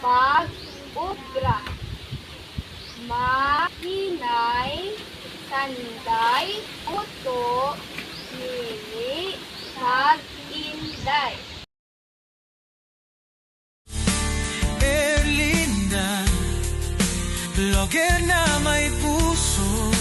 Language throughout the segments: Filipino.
pag-ubra. Mahinay, sanday, puto, mili, tag-inday. Erlinda Blogger na may puso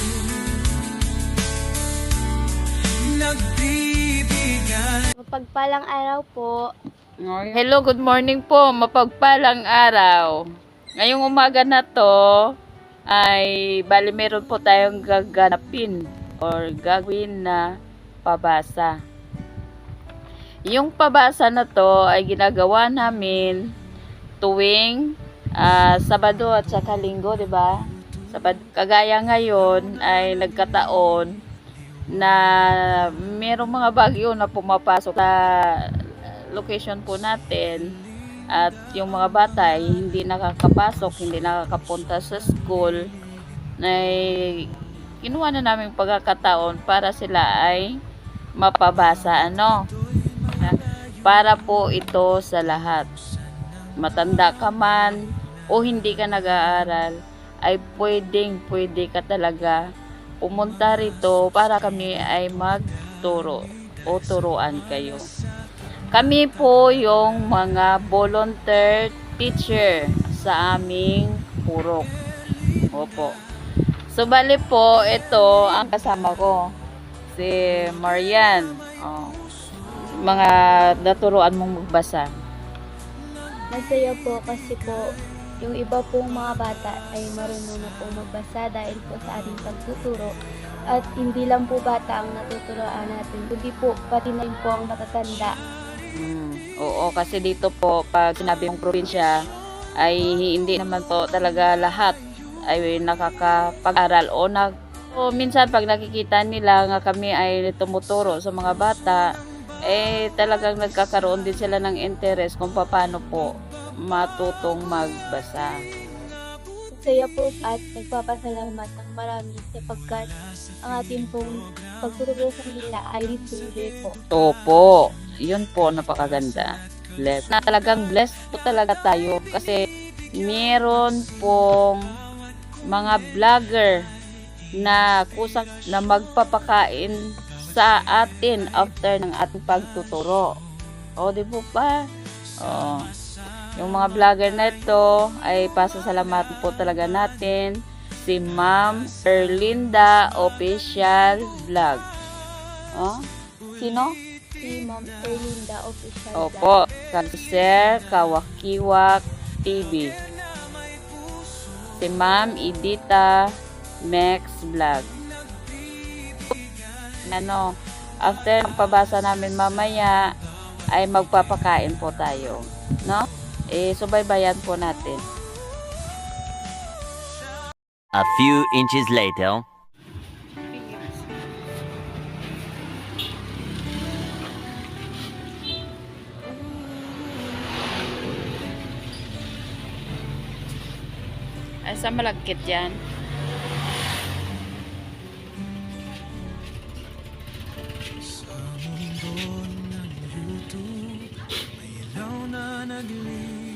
Nagbibigay Mapagpalang araw po. Hello, good morning po. Mapagpalang araw. Ngayong umaga na to, ay bali meron po tayong gaganapin or gagawin na pabasa. Yung pabasa na to ay ginagawa namin tuwing ah, Sabado at saka Linggo, 'di ba? Sabad kagaya ngayon ay nagkataon na merong mga bagyo na pumapasok sa location po natin at yung mga bata ay hindi nakakapasok, hindi nakakapunta sa school ay kinuha na namin pagkakataon para sila ay mapabasa ano para po ito sa lahat matanda ka man o hindi ka nag-aaral ay pwedeng pwede ka talaga pumunta rito para kami ay magturo o turuan kayo. Kami po yung mga volunteer teacher sa aming purok. Opo. So, bali po, ito ang kasama ko. Si Marian. Oh. Mga naturuan mong magbasa. Masaya po kasi po yung iba pong mga bata ay marunong na po magbasa dahil po sa ating pagtuturo. At hindi lang po bata ang natuturoan natin, kundi po pati na po ang matatanda. Mm, oo, kasi dito po, pag sinabi mong probinsya, ay hindi naman po talaga lahat ay nakakapag-aral o nag o minsan pag nakikita nila nga kami ay tumuturo sa mga bata eh talagang nagkakaroon din sila ng interest kung paano po matutong magbasa. Masaya po at nagpapasalamat ng marami sapagkat ang ating pong pagtuturo sa kanila ay libre po. Opo, yun po napakaganda. Bless. Na talagang blessed po talaga tayo kasi meron pong mga vlogger na kusang na magpapakain sa atin after ng ating pagtuturo. O, di po ba? O, yung mga vlogger na ito ay pasasalamatan po talaga natin si Ma'am Erlinda Official Vlog. O, sino? Si Ma'am Erlinda Official. Opo, Sir Kawakiwak TV. Si Ma'am Edita Mex Vlog. Ano, after ng pabasa namin mamaya, ay magpapakain po tayo. No? Eh, subaybayan po natin. A few inches later. Sa malagkit yan. Sa mundo ng YouTube May ilaw na nagliliwanag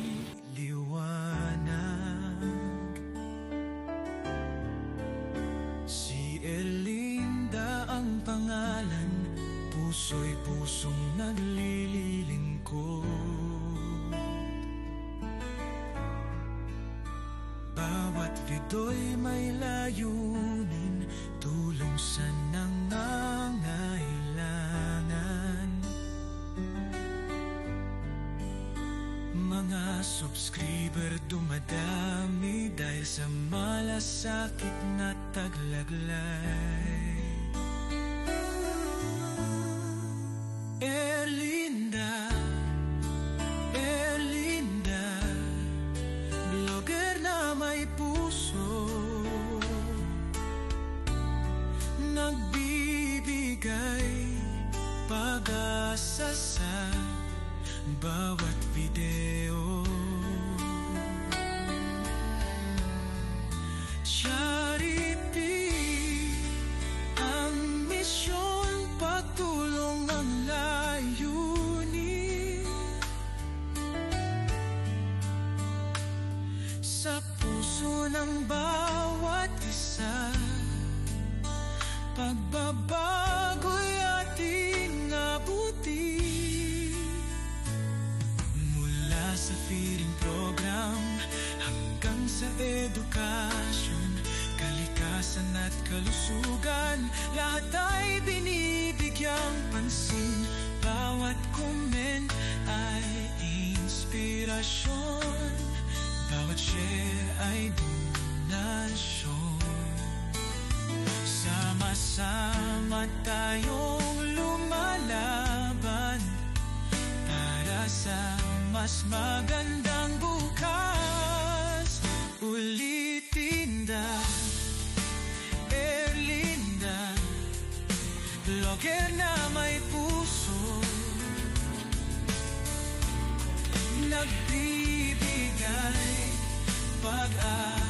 malasakit na taglaglay ng bawat isa. Pagbabago'y ating abuti. Mula sa feeding program hanggang sa edukasyon Kalikasan at kalusugan Lahat ay binibigyang pansin. Bawat comment ay inspirasyon. Bawat share ay donasyon Sama-sama tayong lumalaban Para sa mas magandang bukas. Ulitin na Erlinda Blogger na may puso. Nagbibigay pag-asa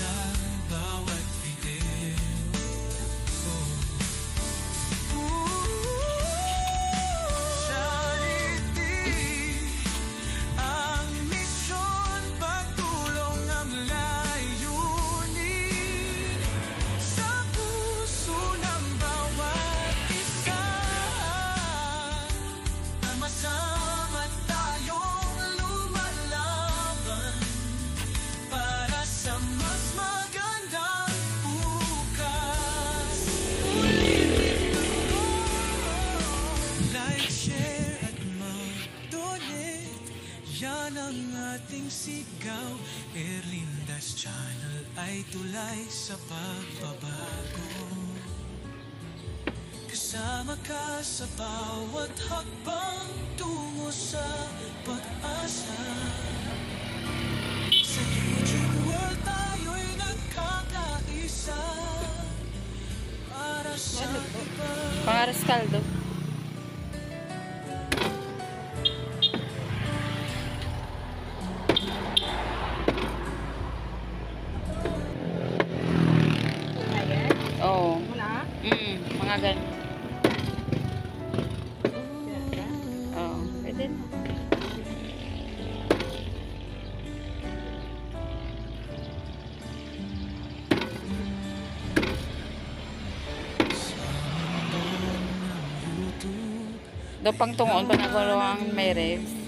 sa Erlindas Channel ay tulay sa pagbabago. Kasama ka sa bawat hakbang tungo sa pag-asa. Sa YouTube world tayo'y nagkakaisa. Para sa iba Pangaras kaldo. Do pang tungon pa nagaro ang may revs.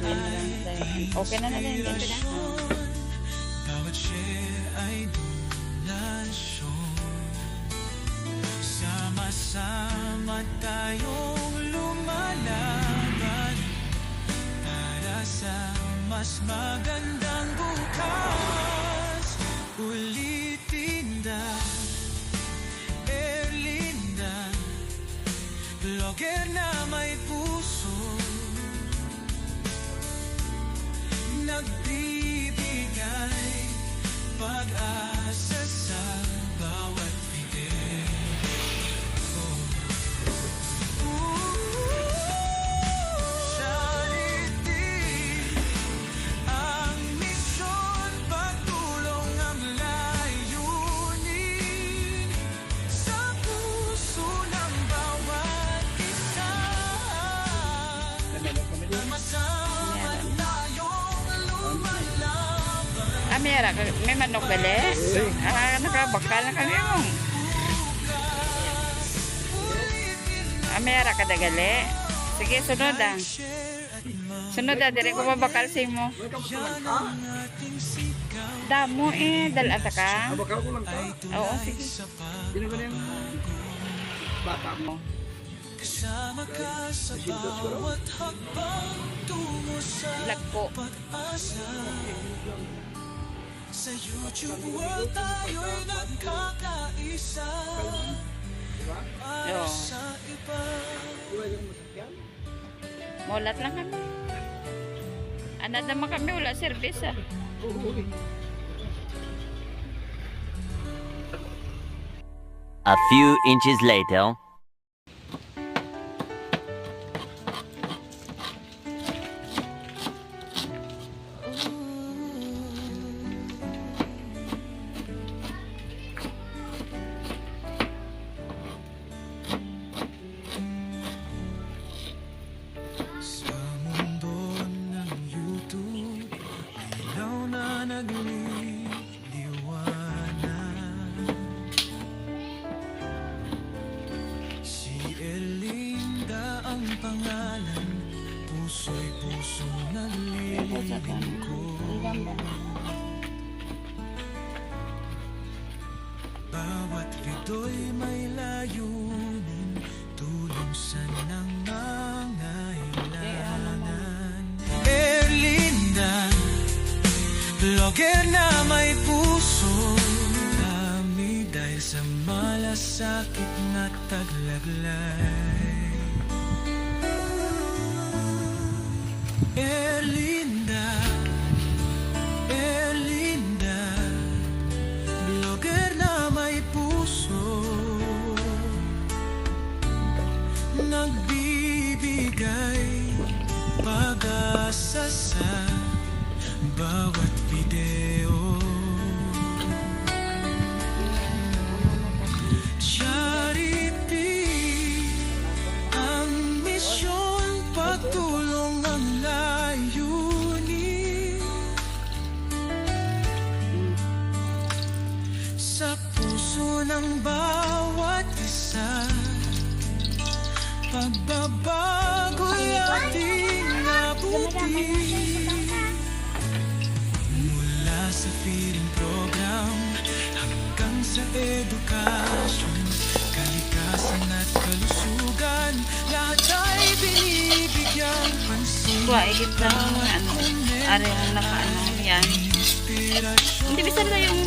Okay na lang na na din, ganda na. Bawat share ay donasyon Sama-sama tayong lumalaban. Para sa mas magandang bukas Ulitin na Erlinda. Blogger na may puso Nagbibigay. Pag-asa Amira, may manok bali? Ah, nakabakal na kami mo. Amira, kadagali. Sige, sunod ah. Sunod ah, dire ko mabakal sa mo. Damo eh, dalata ka. Bakal ko lang ta. Oo, sige. Bata mo? Kasama ka sa bawat hakbang tungo sa pag-asa Sa YouTube world tayo'y nagkakaisa Para sa iba Mulat lang kami. Anad naman kami, wala service ah. A few inches later. Malasakit na ng bawat isa Pagbabago'y ating abutin Mula sa feeding program Hanggang sa edukasyon Kalikasan at kalusugan Lahat ay binibigyan pansin Kuha, igit lang ano. Ari ang nakaano yan. Hindi bisa na yung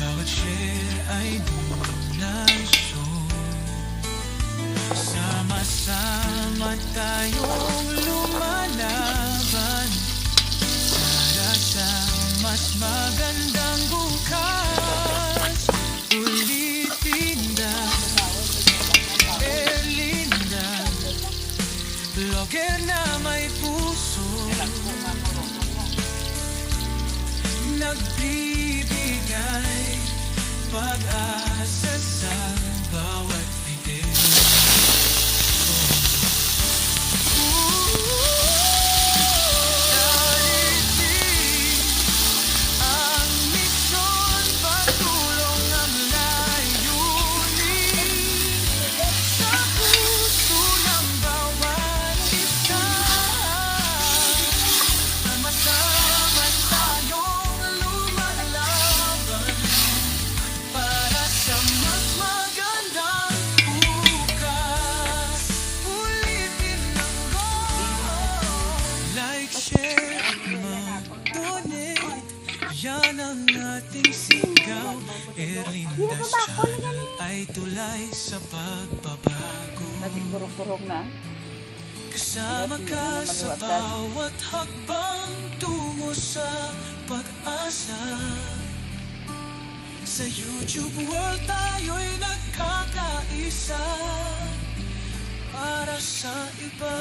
Bawat share ay donasyon Sama-sama tayong lumalaban. Para sa mas magandang bukas Ulitin Erlinda Vlogger na may puso. Nagbibigay pag-asa sa Erlinda Channel ay tulay sa pagbabago. Kurong-kurong na. Kasama ka sa bawat hakbang tungo sa pag-asa. Sa YouTube world tayo'y nagkakaisa Para sa iba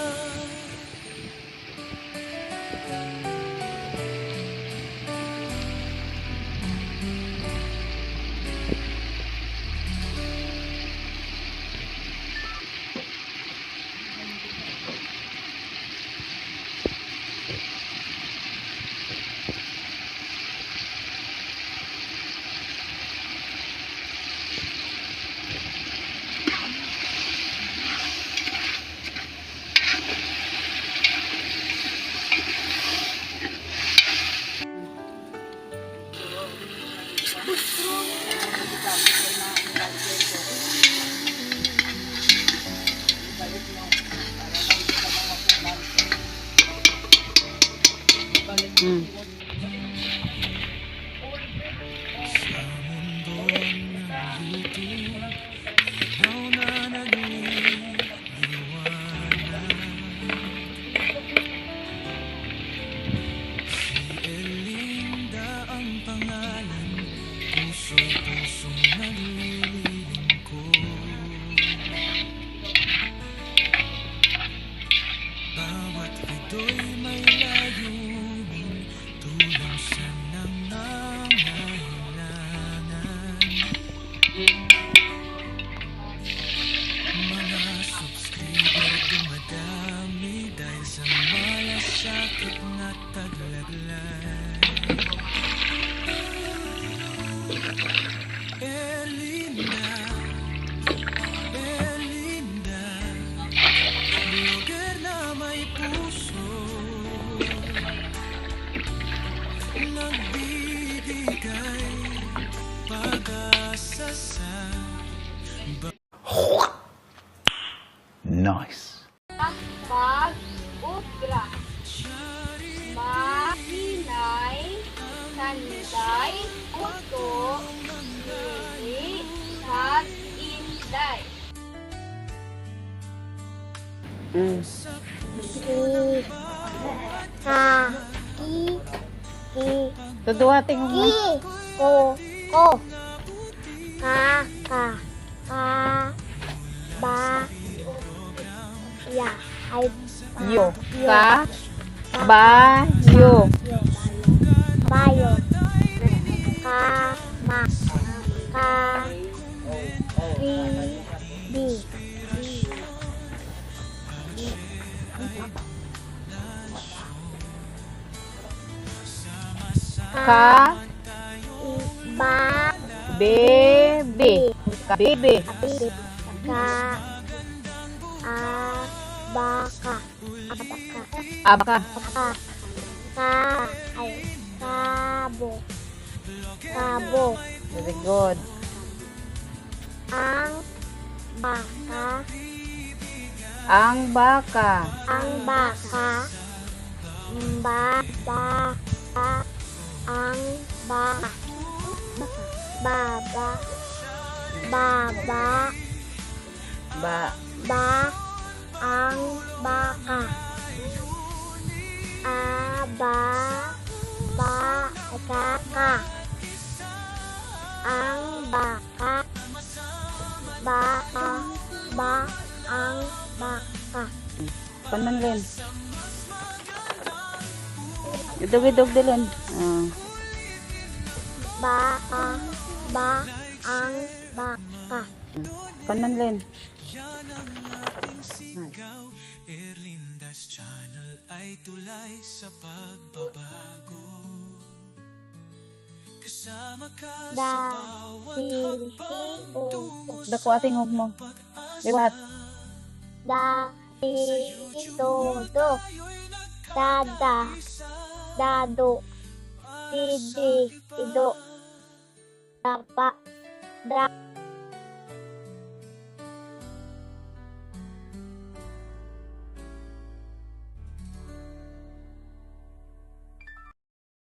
Thank you. Na taglaglan Hmm. Ki. Ha. Ki. Ki. Tuduhating mo. Ki. Ko. Ko. Ka. Ka. Ka. Ba. Ya. Ay. Yo. Ka. Ba. Yo. Ka. Ba. Bebe. Ka. Bebe. Ka. Abaka. Abaka. Ka. Ka. Ay. Kabo. Kabo. Very good. Ang. Baka. Ang baka. Ang baka. Ba. Ba. Ba. Ang baka. Baba. Baba. Ba. Ba. Ang baka. Aba. Ba. Kaka. Ang baka. Ba. Ba. Ang baka. Panmanlin. Idog-idog dilin. Ah. Ba. Ba. Ang baka. Panmanlin. Ikaw, Erlinda's channel ay tulay sa pagbabago Kasama ka sa bawat Silhi. Dako ating hug mo. Liwat. Da. Ito. Do. Dada. Dado. Didi. Ido. Dapa. Dra.